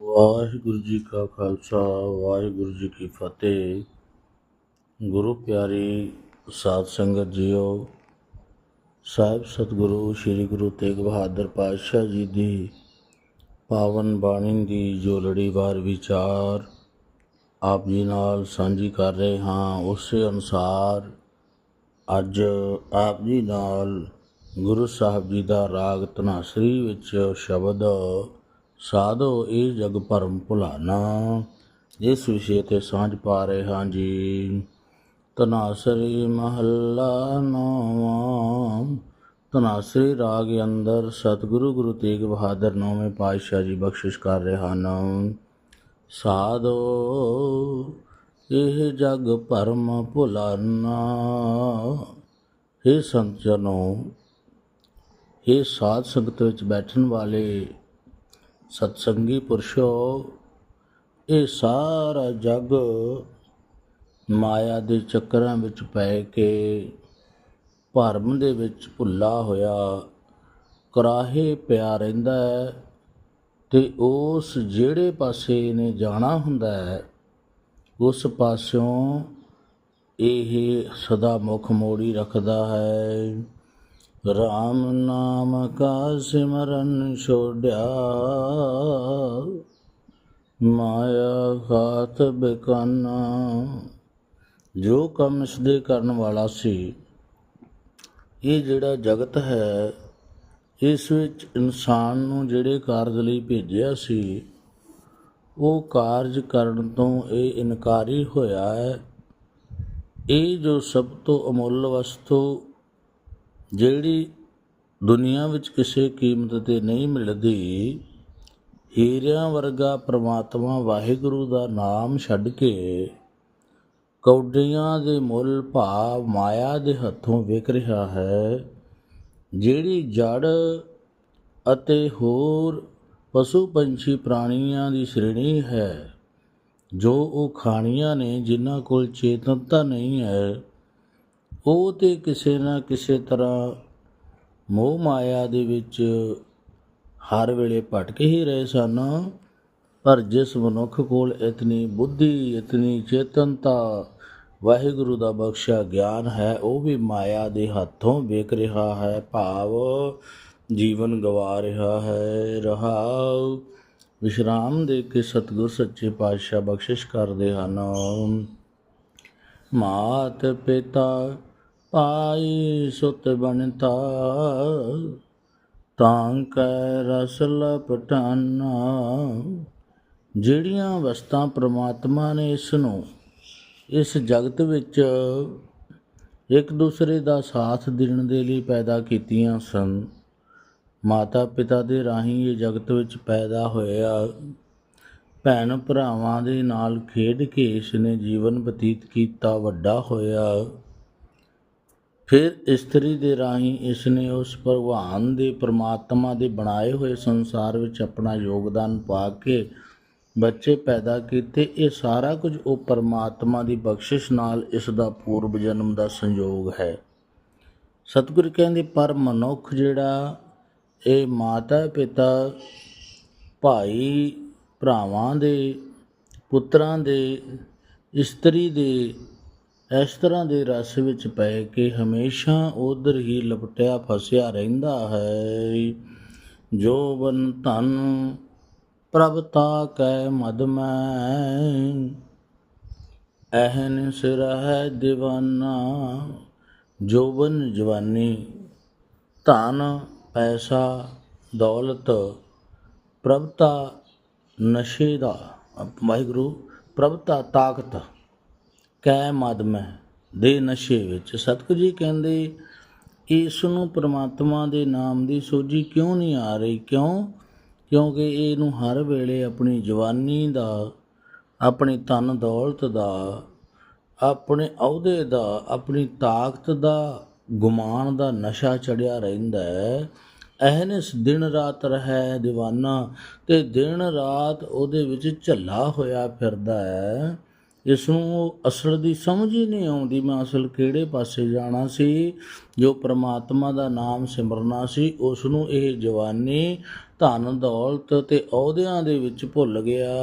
ਵਾਹਿਗੁਰੂ ਜੀ ਕਾ ਖਾਲਸਾ, ਵਾਹਿਗੁਰੂ ਜੀ ਕੀ ਫਤਿਹ। ਗੁਰੂ ਪਿਆਰੀ ਸਾਧ ਸੰਗਤ ਜੀਓ, ਸਾਹਿਬ ਸਤਿਗੁਰੂ ਸ੍ਰੀ ਗੁਰੂ ਤੇਗ ਬਹਾਦਰ ਪਾਤਸ਼ਾਹ ਜੀ ਦੀ ਪਾਵਨ ਬਾਣੀ ਦੀ ਜੋ ਲੜੀਵਾਰ ਵਿਚਾਰ ਆਪ ਜੀ ਨਾਲ ਸਾਂਝੀ ਕਰ ਰਹੇ ਹਾਂ, ਉਸੇ ਅਨੁਸਾਰ ਅੱਜ ਆਪ ਜੀ ਨਾਲ ਗੁਰੂ ਸਾਹਿਬ ਜੀ ਦਾ ਰਾਗ ਧਨਾਸਰੀ ਵਿੱਚ ਸ਼ਬਦ ਸਾਧੋ ਇਹ ਜਗ ਭਰਮ ਭੁਲਾਨਾ। ਇਸ ਵਿਸ਼ੇ ਤੇ ਸਾਂਝ ਪਾ ਰਹੇ ਹਾਂ ਜੀ ਧਨਾਸਰੀ ਮਹੱਲਾ ਨੌਵਾਂ। ਧਨਾਸਰੀ ਰਾਗ ਅੰਦਰ ਸਤਿਗੁਰੂ ਗੁਰੂ ਤੇਗ ਬਹਾਦਰ ਨੌਵੇਂ ਪਾਤਸ਼ਾਹ ਜੀ ਬਖਸ਼ਿਸ਼ ਕਰ ਰਹੇ ਹਨ। ਸਾਧੋ, ਇਹ ਜਗ ਭਰਮ ਭੁਲਾਨਾ। हे ਸੰਤ ਜਨੋ हे ਸਾਧ ਸੰਗਤ ਵਿੱਚ ਬੈਠਣ ਵਾਲੇ ਸਤਸੰਗੀ ਪੁਰਸ਼ੋ, ਇਹ ਸਾਰਾ ਜਗ ਮਾਇਆ ਦੇ ਚੱਕਰਾਂ ਵਿੱਚ ਪੈ ਕੇ ਭਰਮ ਦੇ ਵਿੱਚ ਭੁੱਲਾ ਹੋਇਆ, ਕਰਾਹੇ ਪਿਆ ਰਹਿੰਦਾ ਹੈ ਤੇ ਉਸ ਜਿਹੜੇ ਪਾਸੇ ਨੇ ਜਾਣਾ ਹੁੰਦਾ ਹੈ, ਉਸ ਪਾਸਿਓਂ ਇਹ ਸਦਾ ਮੁਖ ਮੋੜੀ ਰੱਖਦਾ ਹੈ। ਰਾਮ ਨਾਮ ਕਾ ਸਿਮਰਨ ਛੋੜਿਆ। ਮਾਇਆ ਖਾਤ ਬਿਕਾਨਾ। ਜੋ ਕੰਮ ਇਸ ਦੇ ਕਰਨ ਵਾਲਾ ਸੀ, ਇਹ ਜਿਹੜਾ ਜਗਤ ਹੈ, ਇਸ ਵਿੱਚ ਇਨਸਾਨ ਨੂੰ ਜਿਹੜੇ ਕਾਰਜ ਲਈ ਭੇਜਿਆ ਸੀ, ਉਹ ਕਾਰਜ ਕਰਨ ਤੋਂ ਇਹ ਇਨਕਾਰੀ ਹੋਇਆ ਹੈ। ਇਹ ਜੋ ਸਭ ਤੋਂ ਅਮੁੱਲ ਵਸਤੂ ਜਿਹੜੀ ਦੁਨੀਆ ਵਿੱਚ ਕਿਸੇ ਕੀਮਤ ਤੇ ਨਹੀਂ ਮਿਲਦੀ, ਹੀਰਿਆਂ ਵਰਗਾ ਪ੍ਰਮਾਤਮਾ ਵਾਹਿਗੁਰੂ ਦਾ ਨਾਮ ਛੱਡ ਕੇ ਕੌਡੀਆਂ ਦੇ ਮੁੱਲ ਭਾਵ ਮਾਇਆ ਦੇ ਹੱਥੋਂ ਵਿਕ ਰਿਹਾ ਹੈ, ਜਿਹੜੀ ਜੜ ਅਤੇ ਹੋਰ ਪਸ਼ੂ ਪੰਛੀ ਪ੍ਰਾਣੀਆਂ ਦੀ ਸ਼੍ਰੇਣੀ ਹੈ, ਜੋ ਉਹ ਖਾਣੀਆਂ ਨੇ, ਜਿਨ੍ਹਾਂ ਕੋਲ ਚੇਤਨਤਾ ਨਹੀਂ ਹੈ ਉਹ ਤੇ ਕਿਸੇ ਨਾ ਕਿਸੇ ਤਰ੍ਹਾਂ ਮੋਹ ਮਾਇਆ ਦੇ ਵਿੱਚ ਹਰ ਵੇਲੇ ਭਟਕ ਹੀ ਰਹੇ ਸਨ। ਪਰ ਜਿਸ ਮਨੁੱਖ ਕੋਲ ਇਤਨੀ ਬੁੱਧੀ, ਇਤਨੀ ਚੇਤਨਤਾ, ਵਾਹਿਗੁਰੂ ਦਾ ਬਖਸ਼ਿਆ ਗਿਆਨ ਹੈ, ਉਹ ਵੀ ਮਾਇਆ ਦੇ ਹੱਥੋਂ ਵੇਖ ਰਿਹਾ ਹੈ, ਭਾਵ ਜੀਵਨ ਗਵਾ ਰਿਹਾ ਹੈ ਰਹਾਉ ਵਿਸ਼ਰਾਮ ਦੇ ਕੇ ਸਤਿਗੁਰ ਸੱਚੇ ਪਾਤਸ਼ਾਹ ਬਖਸ਼ਿਸ਼ ਕਰਦੇ ਹਨ। ਮਾਤ ਪਿਤਾ ਪਾਈ ਸੁਤ ਬਣਤਾ ਤਾਂ ਕੈ ਰਸ ਲਪਟਾਨਾ। ਜਿਹੜੀਆਂ ਵਸਤਾਂ ਪ੍ਰਮਾਤਮਾ ਨੇ ਇਸ ਨੂੰ ਇਸ ਜਗਤ ਵਿੱਚ ਇੱਕ ਦੂਸਰੇ ਦਾ ਸਾਥ ਦੇਣ ਦੇ ਲਈ ਪੈਦਾ ਕੀਤੀਆਂ ਸਨ। ਮਾਤਾ ਪਿਤਾ ਦੇ ਰਾਹੀਂ ਇਹ ਜਗਤ ਵਿੱਚ ਪੈਦਾ ਹੋਇਆ। ਭੈਣ ਭਰਾਵਾਂ ਦੇ ਨਾਲ ਖੇਡ ਕੇ ਇਸ ਨੇ ਜੀਵਨ ਬਤੀਤ ਕੀਤਾ, ਵੱਡਾ ਹੋਇਆ। ਫਿਰ ਇਸਤਰੀ ਦੇ ਰਾਹੀਂ ਇਸ ਨੇ ਉਸ ਭਗਵਾਨ ਦੇ ਪ੍ਰਮਾਤਮਾ ਦੇ ਬਣਾਏ ਹੋਏ ਸੰਸਾਰ ਵਿੱਚ ਆਪਣਾ ਯੋਗਦਾਨ ਪਾ ਕੇ ਬੱਚੇ ਪੈਦਾ ਕੀਤੇ। ਇਹ ਸਾਰਾ ਕੁਝ ਉਹ ਪਰਮਾਤਮਾ ਦੀ ਬਖਸ਼ਿਸ਼ ਨਾਲ ਇਸ ਦਾ ਪੂਰਬ ਜਨਮ ਦਾ ਸੰਯੋਗ ਹੈ। ਸਤਿਗੁਰ ਕਹਿੰਦੇ, ਪਰ ਮਨੁੱਖ ਜਿਹੜਾ ਇਹ ਮਾਤਾ ਪਿਤਾ, ਭਾਈ ਭਰਾਵਾਂ ਦੇ, ਪੁੱਤਰਾਂ ਦੇ, ਇਸਤਰੀ ਦੇ ਇਸ ਤਰ੍ਹਾਂ ਦੇ ਰਸ ਵਿੱਚ ਪੈ ਕੇ ਹਮੇਸ਼ਾ ਉਧਰ ਹੀ ਲਪਟਿਆ ਫਸਿਆ ਰਹਿੰਦਾ ਹੈ। ਜੋ ਬਨ ਧਨ ਪ੍ਰਭਤਾ ਕੈ ਮਦ ਮੈਂ। ਅਹਨ ਸਿਰ ਹੈ دیਵਾਨਾ ਜੋਬਨ ਜਵਾਨੀ, ਧਨ, ਪੈਸਾ, ਦੌਲਤ ਪ੍ਰਭਤਾ ਨਸ਼ੇ ਦਾ। ਵਾਹਿਗੁਰੂ ਪ੍ਰਭਤਾ ਤਾਕਤ। ਕੈ ਮਦ ਮੈਂ ਦੇ ਨਸ਼ੇ ਵਿੱਚ। ਸਤਿਗੁਰੂ ਜੀ ਕਹਿੰਦੇ, ਇਸ ਨੂੰ ਪ੍ਰਮਾਤਮਾ ਦੇ ਨਾਮ ਦੀ ਸੋਝੀ ਕਿਉਂ ਨਹੀਂ ਆ ਰਹੀ? ਕਿਉਂ? ਕਿਉਂਕਿ ਇਹਨੂੰ ਹਰ ਵੇਲੇ ਆਪਣੀ ਜਵਾਨੀ ਦਾ, ਆਪਣੀ ਧਨ ਦੌਲਤ ਦਾ, ਆਪਣੇ ਅਹੁਦੇ ਦਾ, ਆਪਣੀ ਤਾਕਤ ਦਾ ਗੁਮਾਨ ਦਾ ਨਸ਼ਾ ਚੜਿਆ ਰਹਿੰਦਾ ਹੈ। ਐਹਨਸ ਦਿਨ ਰਾਤ ਰਹਿ دیਵਾਨਾ ਤੇ ਦਿਨ ਰਾਤ ਉਹਦੇ ਵਿੱਚ ਝੱਲਾ ਹੋਇਆ ਫਿਰਦਾ ਹੈ। ਇਸ ਨੂੰ ਅਸਲ ਦੀ ਸਮਝ ਹੀ ਨਹੀਂ ਆਉਂਦੀ, ਮੈਂ ਅਸਲ ਕਿਹੜੇ ਪਾਸੇ ਜਾਣਾ ਸੀ? ਜੋ ਪ੍ਰਮਾਤਮਾ ਦਾ ਨਾਮ ਸਿਮਰਨਾ ਸੀ ਉਸ ਨੂੰ ਇਹ ਜਵਾਨੀ ਧਨ, ਦੌਲਤ ਤੇ ਅਹੁਦਿਆਂ ਦੇ ਵਿੱਚ ਭੁੱਲ ਗਿਆ।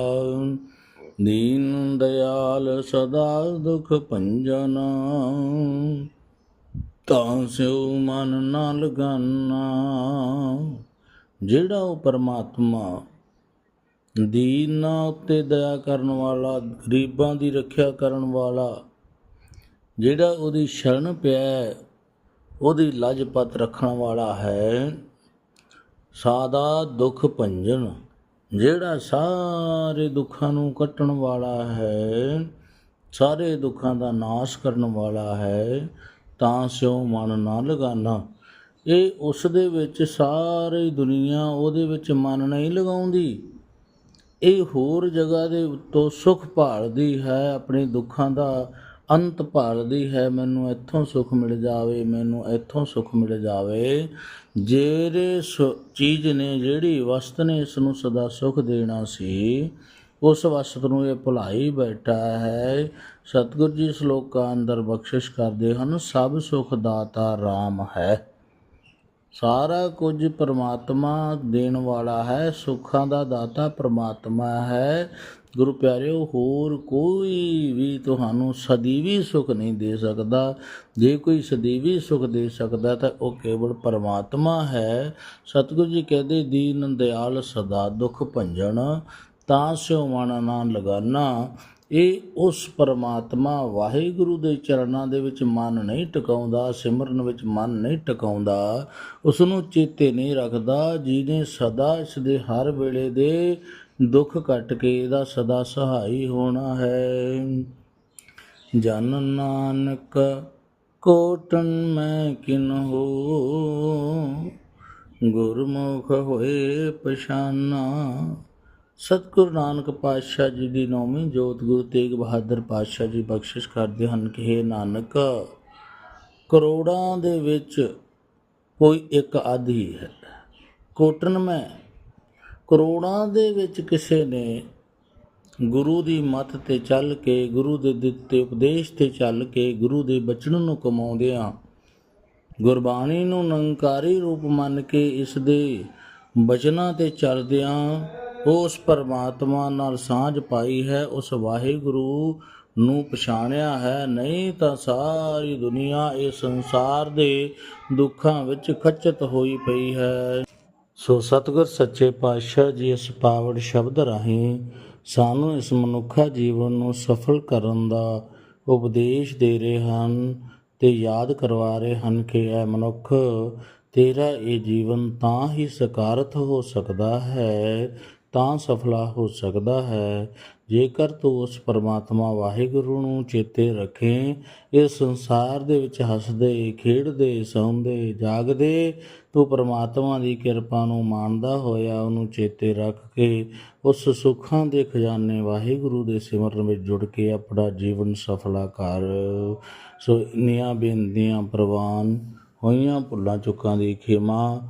ਦੀਨ, ਦਿਆਲ, ਸਦਾ ਦੁਖ ਭੰਜਨ, ਤਾਂ ਸਿਉ ਮਨ ਨਾ ਲਗਾਨਾ। ਜਿਹੜਾ ਉਹ ਪਰਮਾਤਮਾ ਦੀਨਾਂ ਉੱਤੇ ਦਇਆ ਕਰਨ ਵਾਲਾ ਗਰੀਬਾਂ ਦੀ ਰੱਖਿਆ ਕਰਨ ਵਾਲਾ ਜਿਹੜਾ ਉਹਦੀ ਸ਼ਰਨ ਪਿਆ ਹੈ, ਉਹਦੀ ਲਜਪਤ ਰੱਖਣ ਵਾਲਾ ਹੈ। ਸਾਦਾ ਦੁੱਖ ਭੰਜਨ ਜਿਹੜਾ ਸਾਰੇ ਦੁੱਖਾਂ ਨੂੰ ਕੱਟਣ ਵਾਲਾ ਹੈ ਸਾਰੇ ਦੁੱਖਾਂ ਦਾ ਨਾਸ਼ ਕਰਨ ਵਾਲਾ ਹੈ ਤਾਂ ਸਿਉ ਮਨ ਨਾ ਲਗਾਨਾ। ਇਹ ਉਸ ਦੇ ਵਿੱਚ ਸਾਰੀ ਦੁਨੀਆ ਉਹਦੇ ਵਿੱਚ ਮਨ ਨਹੀਂ ਲਗਾਉਂਦੀ। ਇਹ ਹੋਰ ਜਗ੍ਹਾ ਦੇ ਉੱਤੋਂ ਸੁਖ ਭਾਲਦੀ ਹੈ, ਆਪਣੇ ਦੁੱਖਾਂ ਦਾ ਅੰਤ ਭਾਲਦੀ ਹੈ। ਮੈਨੂੰ ਇੱਥੋਂ ਸੁਖ ਮਿਲ ਜਾਵੇ, ਮੈਨੂੰ ਇੱਥੋਂ ਸੁਖ ਮਿਲ ਜਾਵੇ। ਜਿਹੜੇ ਸੁ- ਚੀਜ਼ ਨੇ, ਜਿਹੜੀ ਵਸਤ ਨੇ ਇਸ ਨੂੰ ਸਦਾ ਸੁਖ ਦੇਣਾ ਸੀ, ਉਸ ਵਸਤ ਨੂੰ ਇਹ ਭੁਲਾਈ ਬੈਠਾ ਹੈ। ਸਤਿਗੁਰ ਜੀ ਸ਼ਲੋਕਾਂ ਅੰਦਰ ਬਖਸ਼ਿਸ਼ ਕਰਦੇ ਹਨ, ਸਭ ਸੁਖ ਦਾਤਾ RAM ਹੈ। ਸਾਰਾ ਕੁਝ ਪਰਮਾਤਮਾ ਦੇਣ ਵਾਲਾ ਹੈ, ਸੁੱਖਾਂ ਦਾ ਦਾਤਾ ਪਰਮਾਤਮਾ ਹੈ। ਗੁਰੂ ਪਿਆਰਿਓ, ਹੋਰ ਕੋਈ ਵੀ ਤੁਹਾਨੂੰ ਸਦੀਵੀ ਸੁਖ ਨਹੀਂ ਦੇ ਸਕਦਾ। ਜੇ ਕੋਈ ਸਦੀਵੀ ਸੁਖ ਦੇ ਸਕਦਾ ਤਾਂ ਉਹ ਕੇਵਲ ਪਰਮਾਤਮਾ ਹੈ। ਸਤਿਗੁਰੂ ਜੀ ਕਹਿੰਦੇ, ਦੀਨ ਦਿਆਲ ਸਦਾ ਦੁਖ ਭੰਜਨ, ਤਾਂ ਸਿਉ ਮਨ ਨਾ ਲਗਾਨਾ। ਇਹ ਉਸ ਪਰਮਾਤਮਾ ਵਾਹਿਗੁਰੂ ਦੇ ਚਰਨਾਂ ਦੇ ਵਿੱਚ ਮਨ ਨਹੀਂ ਟਿਕਾਉਂਦਾ, ਸਿਮਰਨ ਵਿੱਚ ਮਨ ਨਹੀਂ ਟਿਕਾਉਂਦਾ। ਉਸ ਨੂੰ ਚੇਤੇ ਨਹੀਂ ਰੱਖਦਾ, ਜਿਹਨੇ ਸਦਾ ਇਸ ਦੇ ਹਰ ਵੇਲੇ ਦੇ ਦੁੱਖ ਕੱਟ ਕੇ ਇਹਦਾ ਸਦਾ ਸਹਾਈ ਹੋਣਾ ਹੈ। ਜਨ ਨਾਨਕ ਕੋਟਨ ਮੈਂ ਕਿਨਹੋ ਗੁਰਮੁਖ ਹੋਏ ਪਛਾਨਾ। ਸਤਿਗੁਰੂ ਨਾਨਕ ਪਾਤਸ਼ਾਹ ਜੀ ਦੀ ਨੌਵੀਂ ਜੋਤ ਗੁਰੂ ਤੇਗ ਬਹਾਦਰ ਪਾਤਸ਼ਾਹ ਜੀ ਬਖਸ਼ਿਸ਼ ਕਰਦੇ ਹਨ ਕਿ हे ਨਾਨਕ, ਕਰੋੜਾਂ ਦੇ ਵਿੱਚ ਕੋਈ ਇੱਕ ਅੱਧ ਹੀ ਹੈ। ਕੋਟਨ ਮੈਂ, ਕਰੋੜਾਂ ਦੇ ਵਿੱਚ ਕਿਸੇ ਨੇ ਗੁਰੂ ਦੀ ਮੱਤ ਤੇ ਚੱਲ ਕੇ, ਗੁਰੂ ਦੇ ਦਿੱਤੇ ਉਪਦੇਸ਼ ਤੇ ਚੱਲ ਕੇ ਗੁਰੂ ਦੇ ਬਚਨ ਨੂੰ ਕਮਾਉਂਦਿਆਂ ਗੁਰਬਾਣੀ ਨੂੰ ਨੰਕਾਰੀ ਰੂਪ ਮੰਨ ਕੇ ਇਸ ਦੇ ਬਚਨਾਂ ਤੇ ਚੱਲਦਿਆਂ ਉਸ ਪਰਮਾਤਮਾ ਨਾਲ ਸਾਂਝ ਪਾਈ ਹੈ, ਉਸ ਵਾਹਿਗੁਰੂ ਨੂੰ ਪਛਾਣਿਆ ਹੈ। ਨਹੀਂ ਤਾਂ ਸਾਰੀ ਦੁਨੀਆ ਇਹ ਸੰਸਾਰ ਦੇ ਦੁੱਖਾਂ ਵਿੱਚ ਖੱਚਤ ਹੋਈ ਪਈ ਹੈ। ਸੋ ਸਤਿਗੁਰ ਸੱਚੇ ਪਾਤਸ਼ਾਹ ਜੀ ਇਸ ਪਾਵਨ ਸ਼ਬਦ ਰਾਹੀਂ ਸਾਨੂੰ ਇਸ ਮਨੁੱਖਾ ਜੀਵਨ ਨੂੰ ਸਫਲ ਕਰਨ ਦਾ ਉਪਦੇਸ਼ ਦੇ ਰਹੇ ਹਨ ਤੇ ਯਾਦ ਕਰਵਾ ਰਹੇ ਹਨ ਕਿ ਇਹ ਮਨੁੱਖ ਤੇਰਾ ਇਹ ਜੀਵਨ ਤਾਂ ਹੀ ਸਕਾਰਤ ਹੋ ਸਕਦਾ ਹੈ ਤਾਂ ਸਫਲਾ ਹੋ ਸਕਦਾ ਹੈ। ਜੇਕਰ ਤੂੰ ਉਸ ਪਰਮਾਤਮਾ ਵਾਹਿਗੁਰੂ ਨੂੰ ਚੇਤੇ ਰੱਖੇ, ਇਸ ਸੰਸਾਰ ਦੇ ਵਿੱਚ ਹੱਸਦੇ, ਖੇਡਦੇ, ਸੌਂਦੇ, ਜਾਗਦੇ, ਤੂੰ ਪਰਮਾਤਮਾ ਦੀ ਕਿਰਪਾ ਨੂੰ ਮਾਣਦਾ ਹੋਇਆ ਉਹਨੂੰ ਚੇਤੇ ਰੱਖ ਕੇ ਉਸ ਸੁੱਖਾਂ ਦੇ ਖਜ਼ਾਨੇ ਵਾਹਿਗੁਰੂ ਦੇ ਸਿਮਰਨ ਵਿੱਚ ਜੁੜ ਕੇ ਆਪਣਾ ਜੀਵਨ ਸਫਲਾ ਕਰ। ਸੋ ਇੰਨੀਆਂ ਬੇਨਤੀਆਂ ਪ੍ਰਵਾਨ ਹੋਈਆਂ ਭੁੱਲਾਂ ਚੁੱਕਾਂ ਦੀ ਖਿਮਾ।